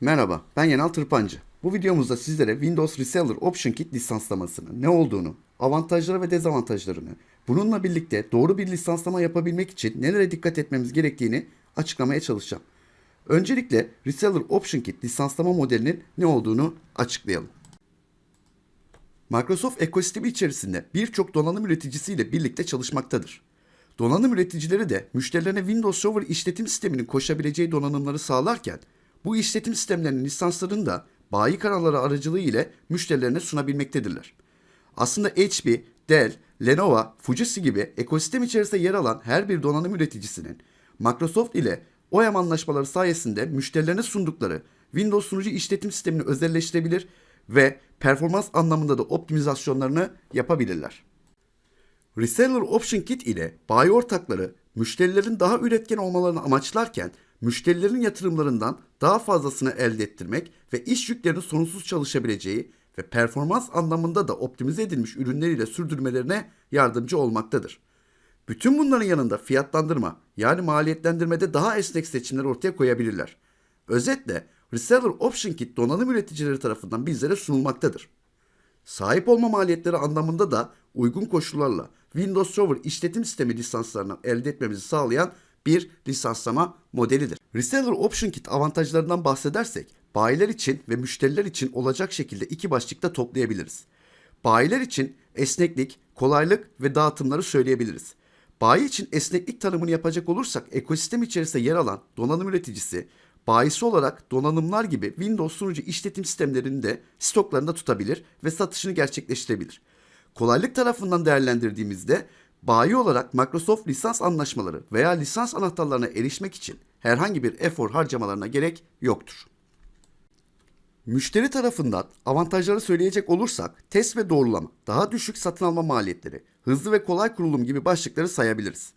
Merhaba, ben Yenal Tırpancı. Bu videomuzda sizlere Windows Reseller Option Kit lisanslamasını, ne olduğunu, avantajları ve dezavantajlarını, bununla birlikte doğru bir lisanslama yapabilmek için nelere dikkat etmemiz gerektiğini açıklamaya çalışacağım. Öncelikle Reseller Option Kit lisanslama modelinin ne olduğunu açıklayalım. Microsoft ekosistemi içerisinde birçok donanım üreticisiyle birlikte çalışmaktadır. Donanım üreticileri de müşterilerine Windows Server işletim sisteminin koşabileceği donanımları sağlarken bu işletim sistemlerinin lisanslarını da bayi kanalları aracılığı ile müşterilerine sunabilmektedirler. Aslında HP, Dell, Lenovo, Fujitsu gibi ekosistem içerisinde yer alan her bir donanım üreticisinin Microsoft ile OEM anlaşmaları sayesinde müşterilerine sundukları Windows sunucu işletim sistemini özelleştirebilir ve performans anlamında da optimizasyonlarını yapabilirler. Reseller Option Kit ile bayi ortakları müşterilerin daha üretken olmalarını amaçlarken müşterilerin yatırımlarından daha fazlasını elde ettirmek ve iş yüklerinin sorunsuz çalışabileceği ve performans anlamında da optimize edilmiş ürünleriyle sürdürmelerine yardımcı olmaktadır. Bütün bunların yanında fiyatlandırma yani maliyetlendirmede daha esnek seçimler ortaya koyabilirler. Özetle Reseller Option Kit donanım üreticileri tarafından bizlere sunulmaktadır. Sahip olma maliyetleri anlamında da uygun koşullarla Windows Server işletim sistemi lisanslarını elde etmemizi sağlayan bir lisanslama modelidir. Reseller Option Kit avantajlarından bahsedersek bayiler için ve müşteriler için olacak şekilde iki başlıkta toplayabiliriz. Bayiler için esneklik, kolaylık ve dağıtımları söyleyebiliriz. Bayi için esneklik tanımını yapacak olursak ekosistem içerisinde yer alan donanım üreticisi bayisi olarak donanımlar gibi Windows sunucu işletim sistemlerini de stoklarında tutabilir ve satışını gerçekleştirebilir. Kolaylık tarafından değerlendirdiğimizde bayi olarak Microsoft lisans anlaşmaları veya lisans anahtarlarına erişmek için herhangi bir efor harcamalarına gerek yoktur. Müşteri tarafından avantajları söyleyecek olursak test ve doğrulama, daha düşük satın alma maliyetleri, hızlı ve kolay kurulum gibi başlıkları sayabiliriz.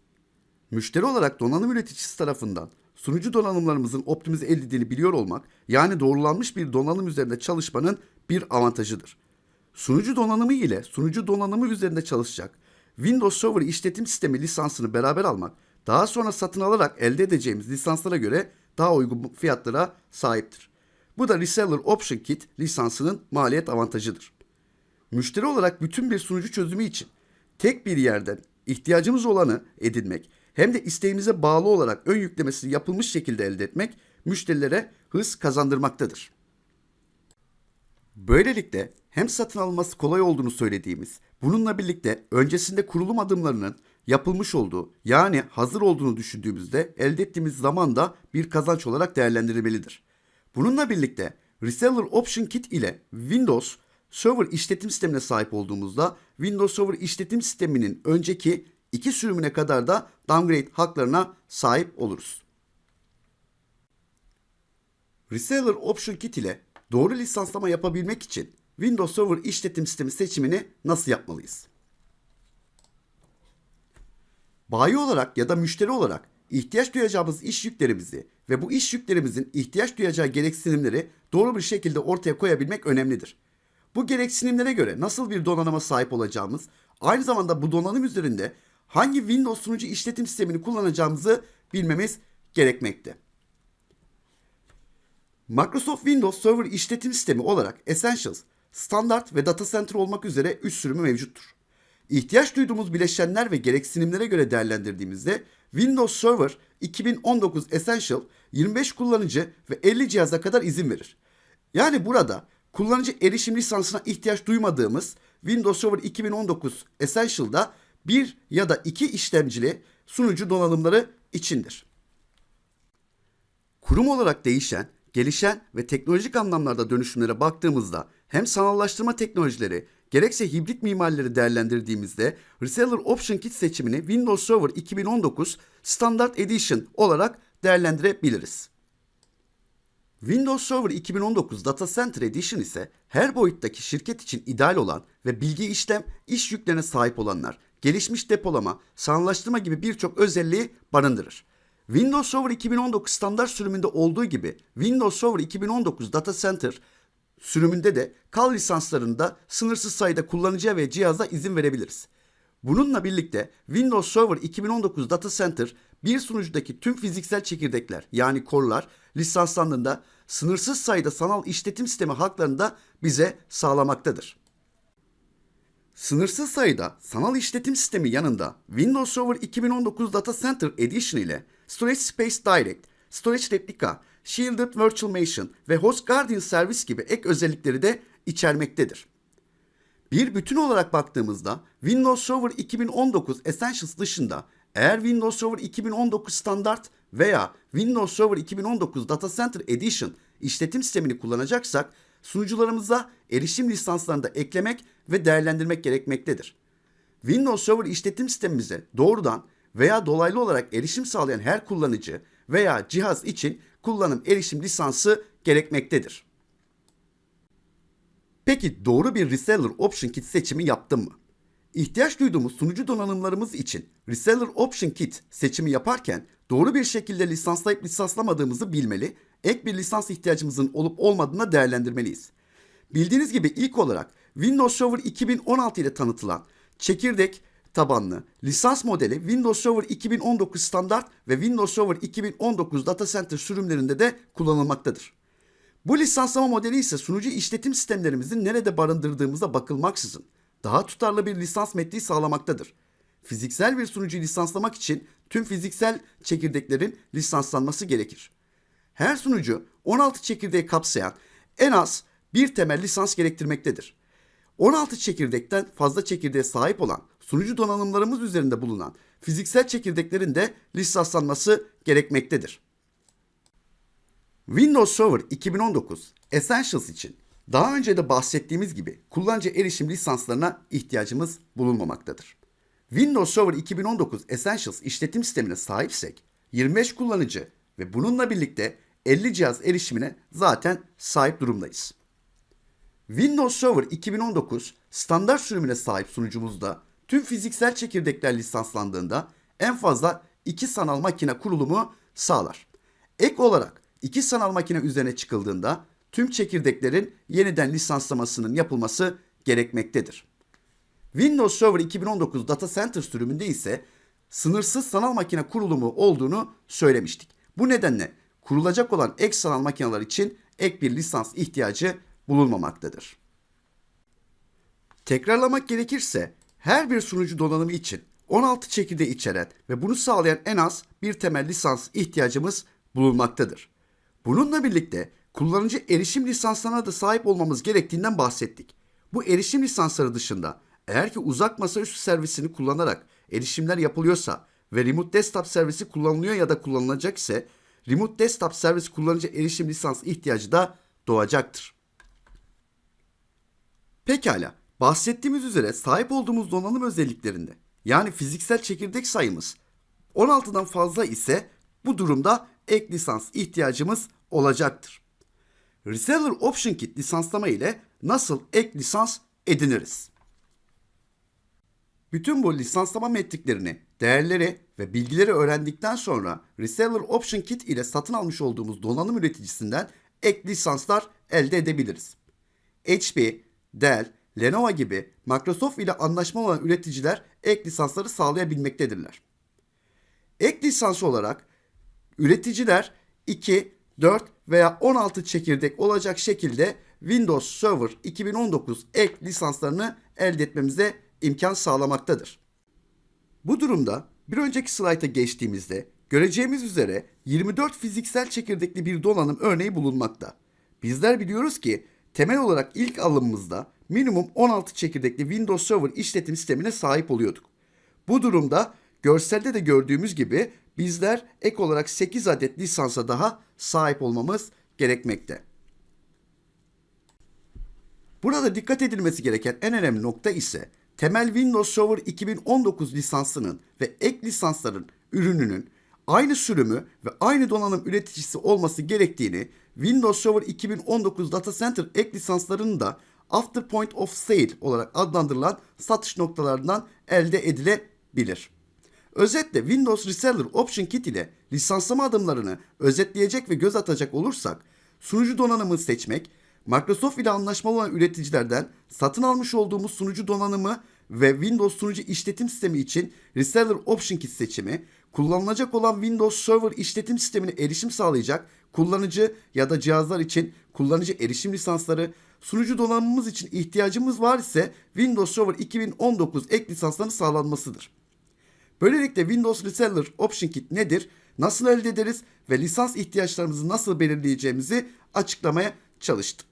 Müşteri olarak donanım üreticisi tarafından sunucu donanımlarımızın optimize edildiğini biliyor olmak, yani doğrulanmış bir donanım üzerinde çalışmanın bir avantajıdır. Sunucu donanımı ile sunucu donanımı üzerinde çalışacak Windows Server işletim sistemi lisansını beraber almak, daha sonra satın alarak elde edeceğimiz lisanslara göre daha uygun fiyatlara sahiptir. Bu da Reseller Option Kit lisansının maliyet avantajıdır. Müşteri olarak bütün bir sunucu çözümü için tek bir yerden ihtiyacımız olanı edinmek hem de isteğimize bağlı olarak ön yüklemesi yapılmış şekilde elde etmek müşterilere hız kazandırmaktadır. Böylelikle hem satın alınması kolay olduğunu söylediğimiz, bununla birlikte öncesinde kurulum adımlarının yapılmış olduğu yani hazır olduğunu düşündüğümüzde elde ettiğimiz zaman da bir kazanç olarak değerlendirilmelidir. Bununla birlikte Reseller Option Kit ile Windows Server işletim sistemine sahip olduğumuzda Windows Server işletim sisteminin önceki iki sürümüne kadar da downgrade haklarına sahip oluruz. Reseller Option Kit ile doğru lisanslama yapabilmek için Windows Server işletim sistemi seçimini nasıl yapmalıyız? Bayi olarak ya da müşteri olarak ihtiyaç duyacağımız iş yüklerimizi ve bu iş yüklerimizin ihtiyaç duyacağı gereksinimleri doğru bir şekilde ortaya koyabilmek önemlidir. Bu gereksinimlere göre nasıl bir donanıma sahip olacağımız, aynı zamanda bu donanım üzerinde hangi Windows sunucu işletim sistemini kullanacağımızı bilmemiz gerekmekte. Microsoft Windows Server işletim sistemi olarak Essentials, Standard ve Data Center olmak üzere 3 sürümü mevcuttur. İhtiyaç duyduğumuz bileşenler ve gereksinimlere göre değerlendirdiğimizde Windows Server 2019 Essential 25 kullanıcı ve 50 cihaza kadar izin verir. Yani burada kullanıcı erişim lisansına ihtiyaç duymadığımız Windows Server 2019 Essential'da bir ya da iki işlemcili sunucu donanımları içindir. Kurum olarak değişen, gelişen ve teknolojik anlamlarda dönüşümlere baktığımızda hem sanallaştırma teknolojileri gerekse hibrit mimarileri değerlendirdiğimizde Reseller Option Kit seçimini Windows Server 2019 Standard Edition olarak değerlendirebiliriz. Windows Server 2019 Data Center Edition ise her boyuttaki şirket için ideal olan ve bilgi işlem iş yüklerine sahip olanlar, gelişmiş depolama, sanallaştırma gibi birçok özelliği barındırır. Windows Server 2019 standart sürümünde olduğu gibi Windows Server 2019 Data Center sürümünde de kal lisanslarında sınırsız sayıda kullanıcıya ve cihaza izin verebiliriz. Bununla birlikte Windows Server 2019 Data Center bir sunucudaki tüm fiziksel çekirdekler yani core'lar lisanslandığında sınırsız sayıda sanal işletim sistemi haklarını da bize sağlamaktadır. Sınırsız sayıda sanal işletim sistemi yanında Windows Server 2019 Data Center Edition ile Storage Space Direct, Storage Replica, Shielded Virtual Machine ve Host Guardian Service gibi ek özellikleri de içermektedir. Bir bütün olarak baktığımızda Windows Server 2019 Essentials dışında eğer Windows Server 2019 Standard veya Windows Server 2019 Data Center Edition işletim sistemini kullanacaksak sunucularımıza erişim lisanslarını da eklemek ve değerlendirmek gerekmektedir. Windows Server işletim sistemimize doğrudan veya dolaylı olarak erişim sağlayan her kullanıcı veya cihaz için kullanım erişim lisansı gerekmektedir. Peki doğru bir reseller option kit seçimi yaptım mı? İhtiyaç duyduğumuz sunucu donanımlarımız için reseller option kit seçimi yaparken doğru bir şekilde lisanslayıp lisanslamadığımızı bilmeli, ek bir lisans ihtiyacımızın olup olmadığını değerlendirmeliyiz. Bildiğiniz gibi ilk olarak Windows Server 2016 ile tanıtılan çekirdek tabanlı lisans modeli Windows Server 2019 standart ve Windows Server 2019 Data Center sürümlerinde de kullanılmaktadır. Bu lisanslama modeli ise sunucu işletim sistemlerimizi nerede barındırdığımıza bakılmaksızın daha tutarlı bir lisans metni sağlamaktadır. Fiziksel bir sunucuyu lisanslamak için tüm fiziksel çekirdeklerin lisanslanması gerekir. Her sunucu 16 çekirdeği kapsayan en az bir temel lisans gerektirmektedir. 16 çekirdekten fazla çekirdeğe sahip olan sunucu donanımlarımız üzerinde bulunan fiziksel çekirdeklerin de lisanslanması gerekmektedir. Windows Server 2019 Essentials için daha önce de bahsettiğimiz gibi kullanıcı erişim lisanslarına ihtiyacımız bulunmamaktadır. Windows Server 2019 Essentials işletim sistemine sahipsek 25 kullanıcı ve bununla birlikte 50 cihaz erişimine zaten sahip durumdayız. Windows Server 2019 standart sürümüne sahip sunucumuzda tüm fiziksel çekirdekler lisanslandığında en fazla 2 sanal makine kurulumu sağlar. Ek olarak 2 sanal makine üzerine çıkıldığında tüm çekirdeklerin yeniden lisanslamasının yapılması gerekmektedir. Windows Server 2019 Data Center sürümünde ise sınırsız sanal makine kurulumu olduğunu söylemiştik. Bu nedenle kurulacak olan ek sanal makineler için ek bir lisans ihtiyacı bulunmamaktadır. Tekrarlamak gerekirse her bir sunucu donanımı için 16 çekirdeği içeren ve bunu sağlayan en az bir temel lisans ihtiyacımız bulunmaktadır. Bununla birlikte kullanıcı erişim lisanslarına da sahip olmamız gerektiğinden bahsettik. Bu erişim lisansları dışında eğer ki uzak masaüstü servisini kullanarak erişimler yapılıyorsa ve Remote Desktop servisi kullanılıyor ya da kullanılacak ise Remote Desktop servis kullanıcı erişim lisans ihtiyacı da doğacaktır. Pekala, bahsettiğimiz üzere sahip olduğumuz donanım özelliklerinde yani fiziksel çekirdek sayımız 16'dan fazla ise bu durumda ek lisans ihtiyacımız olacaktır. Reseller Option Kit lisanslama ile nasıl ek lisans ediniriz? Bütün bu lisanslama metriklerini, değerleri ve bilgileri öğrendikten sonra Reseller Option Kit ile satın almış olduğumuz donanım üreticisinden ek lisanslar elde edebiliriz. HP, Dell, Lenovo gibi Microsoft ile anlaşma olan üreticiler ek lisansları sağlayabilmektedirler. Ek lisans olarak üreticiler 2, 4 veya 16 çekirdek olacak şekilde Windows Server 2019 ek lisanslarını elde etmemize imkan sağlamaktadır. Bu durumda bir önceki slayta geçtiğimizde göreceğimiz üzere 24 fiziksel çekirdekli bir donanım örneği bulunmakta. Bizler biliyoruz ki temel olarak ilk alımımızda minimum 16 çekirdekli Windows Server işletim sistemine sahip oluyorduk. Bu durumda görselde de gördüğümüz gibi bizler ek olarak 8 adet lisansa daha sahip olmamız gerekmekte. Burada dikkat edilmesi gereken en önemli nokta ise temel Windows Server 2019 lisansının ve ek lisansların ürününün aynı sürümü ve aynı donanım üreticisi olması gerektiğini Windows Server 2019 Data Center ek lisanslarının da After Point of Sale olarak adlandırılan satış noktalarından elde edilebilir. Özetle Windows Reseller Option Kit ile lisanslama adımlarını özetleyecek ve göz atacak olursak sunucu donanımı seçmek, Microsoft ile anlaşmalı olan üreticilerden satın almış olduğumuz sunucu donanımı ve Windows sunucu işletim sistemi için Reseller Option Kit seçimi, kullanılacak olan Windows Server işletim sistemine erişim sağlayacak kullanıcı ya da cihazlar için kullanıcı erişim lisansları, sunucu donanımımız için ihtiyacımız var ise Windows Server 2019 ek lisanslarının sağlanmasıdır. Böylelikle Windows Reseller Option Kit nedir, nasıl elde ederiz ve lisans ihtiyaçlarımızı nasıl belirleyeceğimizi açıklamaya çalıştım.